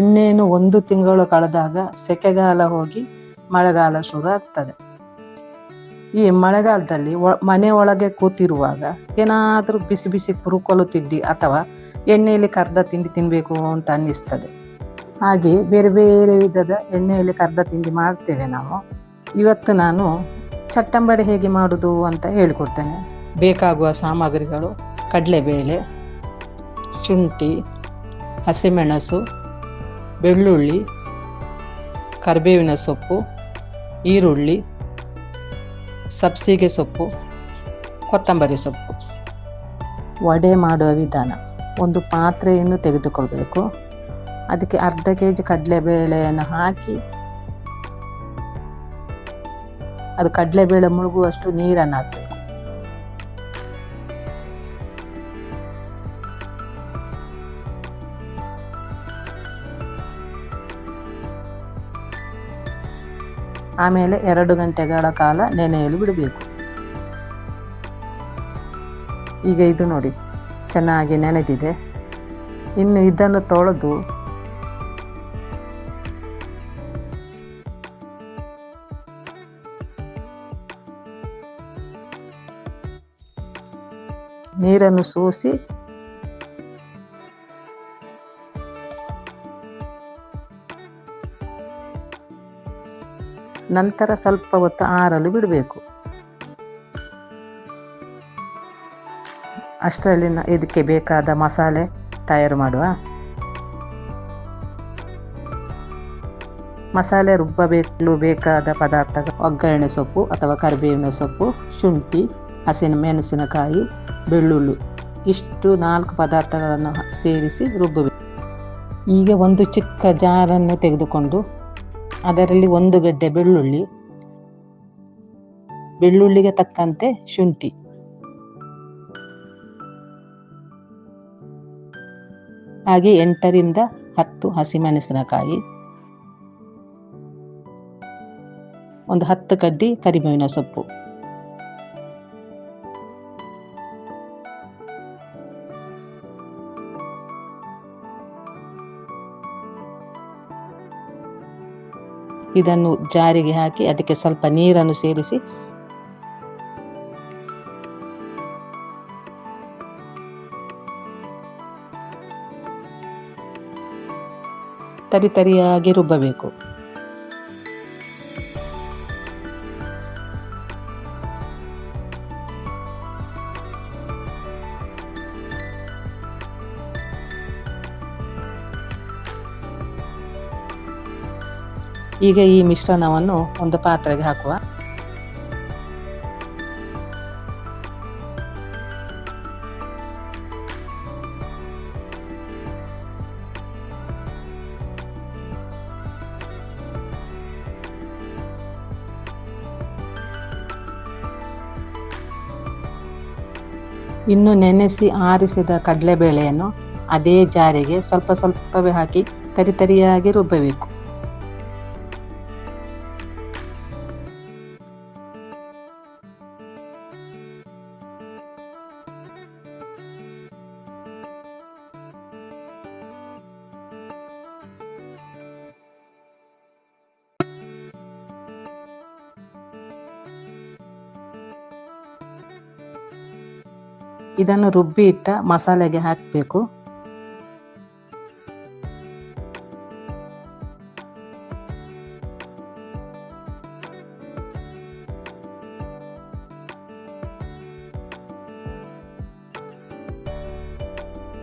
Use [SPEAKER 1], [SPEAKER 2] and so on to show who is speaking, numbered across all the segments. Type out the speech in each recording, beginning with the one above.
[SPEAKER 1] ಇನ್ನೇನು ಒಂದು ತಿಂಗಳು ಕಳೆದಾಗ ಸೆಕೆಗಾಲ ಹೋಗಿ ಮಳೆಗಾಲ ಶುರು ಆಗ್ತದೆ. ಈ ಮಳೆಗಾಲದಲ್ಲಿ ಮನೆ ಒಳಗೆ ಕೂತಿರುವಾಗ ಏನಾದರೂ ಬಿಸಿ ಬಿಸಿ ಕುರುಕೊಲು ತಿಂಡಿ ಅಥವಾ ಎಣ್ಣೆಯಲ್ಲಿ ಕರ್ದ ತಿಂಡಿ ತಿನ್ನಬೇಕು ಅಂತ ಅನ್ನಿಸ್ತದೆ. ಹಾಗೆ ಬೇರೆ ಬೇರೆ ವಿಧದ ಎಣ್ಣೆಯಲ್ಲಿ ಕರ್ದ ತಿಂಡಿ ಮಾಡ್ತೇವೆ ನಾವು. ಇವತ್ತು ನಾನು ಚಟ್ಟಂಬಡೆ ಹೇಗೆ ಮಾಡುದು ಅಂತ ಹೇಳಿಕೊಡ್ತೇನೆ. ಬೇಕಾಗುವ ಸಾಮಗ್ರಿಗಳು ಕಡಲೆಬೇಳೆ, ಶುಂಠಿ, ಹಸಿಮೆಣಸು ಬೆಳ್ಳುಳ್ಳಿ, ಕರಿಬೇವಿನ ಸೊಪ್ಪು, ಈರುಳ್ಳಿ, ಸಬ್ಸಿಗೆ ಸೊಪ್ಪು, ಕೊತ್ತಂಬರಿ ಸೊಪ್ಪು. ವಡೆ ಮಾಡುವ ವಿಧಾನ. ಒಂದು ಪಾತ್ರೆಯನ್ನು ತೆಗೆದುಕೊಳ್ಬೇಕು. ಅದಕ್ಕೆ ಅರ್ಧ ಕೆ ಜಿ ಕಡಲೆಬೇಳೆಯನ್ನು ಹಾಕಿ, ಅದು ಕಡಲೆಬೇಳೆ ಮುಳುಗುವಷ್ಟು ನೀರನ್ನು ಹಾಕಬೇಕು ಆಮೇಲೆ ಎರಡು ಗಂಟೆಗಳ ಕಾಲ ನೆನೆಯಲು ಬಿಡಬೇಕು. ಈಗ ಇದು ನೋಡಿ, ಚೆನ್ನಾಗಿ ನೆನೆದಿದೆ. ಇನ್ನು ಇದನ್ನು ತೊಳೆದು ನೀರನ್ನು ಸೋಸಿ ನಂತರ ಸ್ವಲ್ಪ ಹೊತ್ತು ಆರಲು ಬಿಡಬೇಕು. ಅಷ್ಟರಲ್ಲಿ ಇದಕ್ಕೆ ಬೇಕಾದ ಮಸಾಲೆ ತಯಾರು ಮಾಡುವ. ಮಸಾಲೆ ರುಬ್ಬಬೇಕು ಬೇಕಾದ ಪದಾರ್ಥಗಳು ಒಗ್ಗರಣೆ ಸೊಪ್ಪು ಅಥವಾ ಕರಿಬೇವಿನ ಸೊಪ್ಪು, ಶುಂಠಿ, ಹಸಿನ ಮೆಣಸಿನಕಾಯಿ, ಬೆಳ್ಳುಳ್ಳಿ ಇಷ್ಟು ನಾಲ್ಕು ಪದಾರ್ಥಗಳನ್ನು ಸೇರಿಸಿ ರುಬ್ಬಬೇಕು. ಈಗ ಒಂದು ಚಿಕ್ಕ ಜಾರನ್ನು ತೆಗೆದುಕೊಂಡು ಅದರಲ್ಲಿ ಒಂದು ಗಡ್ಡೆ ಬೆಳ್ಳುಳ್ಳಿ. ಬೆಳ್ಳುಳ್ಳಿಗೆ ತಕ್ಕಂತೆ ಶುಂಠಿ. ಹಾಗೆ ಎಂಟರಿಂದ ಹತ್ತು ಹಸಿಮೆಣಸಿನಕಾಯಿ. ಒಂದು ಹತ್ತು ಕಡ್ಡಿ ಕರಿಬೇವಿನ ಸೊಪ್ಪು. ಇದನ್ನು ಜಾರಿಗೆ ಹಾಕಿ ಅದಕ್ಕೆ ಸ್ವಲ್ಪ ನೀರನ್ನು ಸೇರಿಸಿ. ತರಿತರಿಯಾಗಿ ರುಬ್ಬಬೇಕು. ಈಗ ಈ ಮಿಶ್ರಣವನ್ನು ಒಂದು ಪಾತ್ರೆಗೆ ಹಾಕುವ. ಇನ್ನು ನೆನೆಸಿ ಆರಿಸಿದ ಕಡಲೆಬೇಳೆಯನ್ನು ಅದೇ ಜಾರಿಗೆ ಸ್ವಲ್ಪ ಸ್ವಲ್ಪವೇ ಹಾಕಿ ತರಿತರಿಯಾಗಿ ರುಬ್ಬಬೇಕು. ಇದನ್ನು ರುಬ್ಬಿ ಇಟ್ಟ ಮಸಾಲೆಗೆ ಹಾಕಬೇಕು.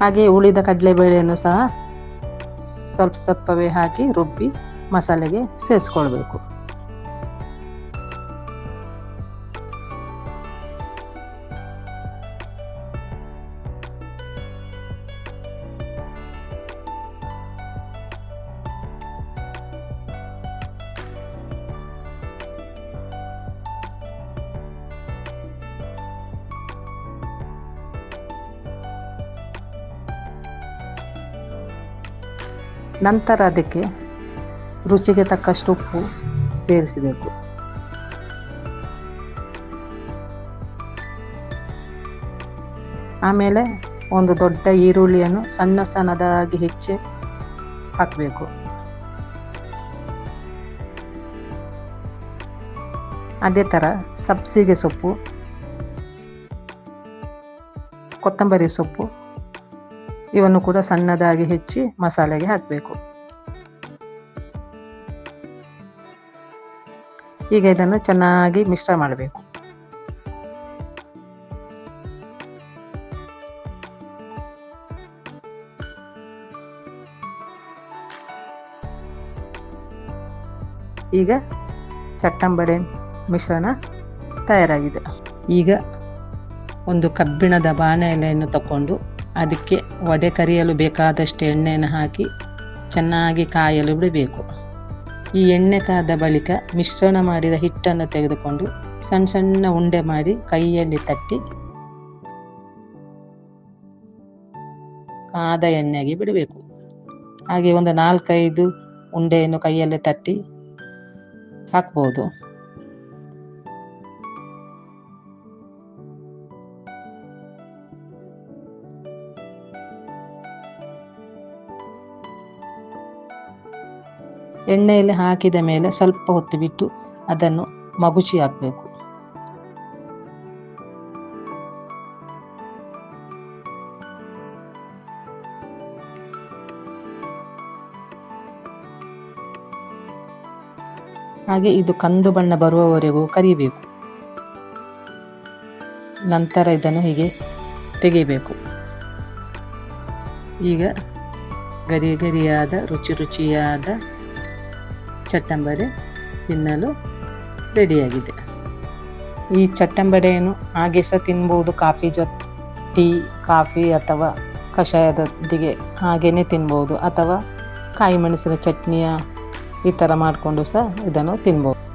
[SPEAKER 1] ಹಾಗೆ ಉಳಿದ ಕಡಲೆಬೇಳೆಯನ್ನು ಸಹ ಸ್ವಲ್ಪ ಸ್ವಲ್ಪವೇ ಹಾಕಿ ರುಬ್ಬಿ ಮಸಾಲೆಗೆ ಸೇರಿಸ್ಕೊಳ್ಬೇಕು. ನಂತರ ಅದಕ್ಕೆ ರುಚಿಗೆ ತಕ್ಕಷ್ಟು ಉಪ್ಪು ಸೇರಿಸಬೇಕು. ಆಮೇಲೆ ಒಂದು ದೊಡ್ಡ ಈರುಳ್ಳಿಯನ್ನು ಸಣ್ಣ ಸಣ್ಣದಾಗಿ ಹೆಚ್ಚಿ ಹಾಕಬೇಕು. ಅದೇ ಥರ ಸಬ್ಸಿಗೆ ಸೊಪ್ಪು, ಕೊತ್ತಂಬರಿ ಸೊಪ್ಪು ಇವನ್ನು ಕೂಡ ಸಣ್ಣದಾಗಿ ಹೆಚ್ಚಿ ಮಸಾಲೆಗೆ ಹಾಕಬೇಕು. ಈಗ ಇದನ್ನು ಚೆನ್ನಾಗಿ ಮಿಶ್ರ ಮಾಡಬೇಕು. ಈಗ ಚಟ್ಟಂಬಡೆ ಮಿಶ್ರಣ ತಯಾರಾಗಿದೆ. ಈಗ ಒಂದು ಕಬ್ಬಿಣದ ಬಾಣಲೆಯನ್ನು ತಗೊಂಡು ಅದಕ್ಕೆ ವಡೆ ಕರಿಯಲು ಬೇಕಾದಷ್ಟು ಎಣ್ಣೆಯನ್ನು ಹಾಕಿ ಚೆನ್ನಾಗಿ ಕಾಯಲು ಬಿಡಬೇಕು. ಈ ಎಣ್ಣೆ ಕಾದ ಬಳಿಕ ಮಿಶ್ರಣ ಮಾಡಿದ ಹಿಟ್ಟನ್ನು ತೆಗೆದುಕೊಂಡು ಸಣ್ಣ ಸಣ್ಣ ಉಂಡೆ ಮಾಡಿ ಕೈಯಲ್ಲಿ ತಟ್ಟಿ ಕಾದ ಎಣ್ಣೆಗೆ ಬಿಡಬೇಕು. ಹಾಗೆ ಒಂದು ನಾಲ್ಕೈದು ಉಂಡೆಯನ್ನು ಕೈಯಲ್ಲಿ ತಟ್ಟಿ ಹಾಕ್ಬೋದು. ಎಣ್ಣೆಯಲ್ಲಿ ಹಾಕಿದ ಮೇಲೆ ಸ್ವಲ್ಪ ಹೊತ್ತು ಬಿಟ್ಟು ಅದನ್ನು ಮಗುಚಿ ಹಾಕಬೇಕು. ಹಾಗೆ ಇದು ಕಂದು ಬಣ್ಣ ಬರುವವರೆಗೂ ಕರಿಬೇಕು. ನಂತರ ಇದನ್ನು ಹೀಗೆ ತೆಗೆಯಬೇಕು ಈಗ ಗರಿ ಗರಿಯಾದ, ರುಚಿ ರುಚಿಯಾದ ಚಟ್ಟಂಬಡೆ ತಿನ್ನಲು ರೆಡಿಯಾಗಿದೆ. ಈ ಚಟ್ಟಂಬಡೆಯನ್ನು ಹಾಗೆ ಸಹ ತಿನ್ಬೋದು. ಕಾಫಿ ಜೊತೆ ಟೀ, ಕಾಫಿ ಅಥವಾ ಕಷಾಯದೊಂದಿಗೆ ಹಾಗೇ ತಿನ್ಬೋದು. ಅಥವಾ ಕಾಯಿ ಮೆಣಸಿನ ಚಟ್ನಿಯ ಈ ಥರ ಮಾಡಿಕೊಂಡು ಸಹ ಇದನ್ನು ತಿನ್ಬೋದು.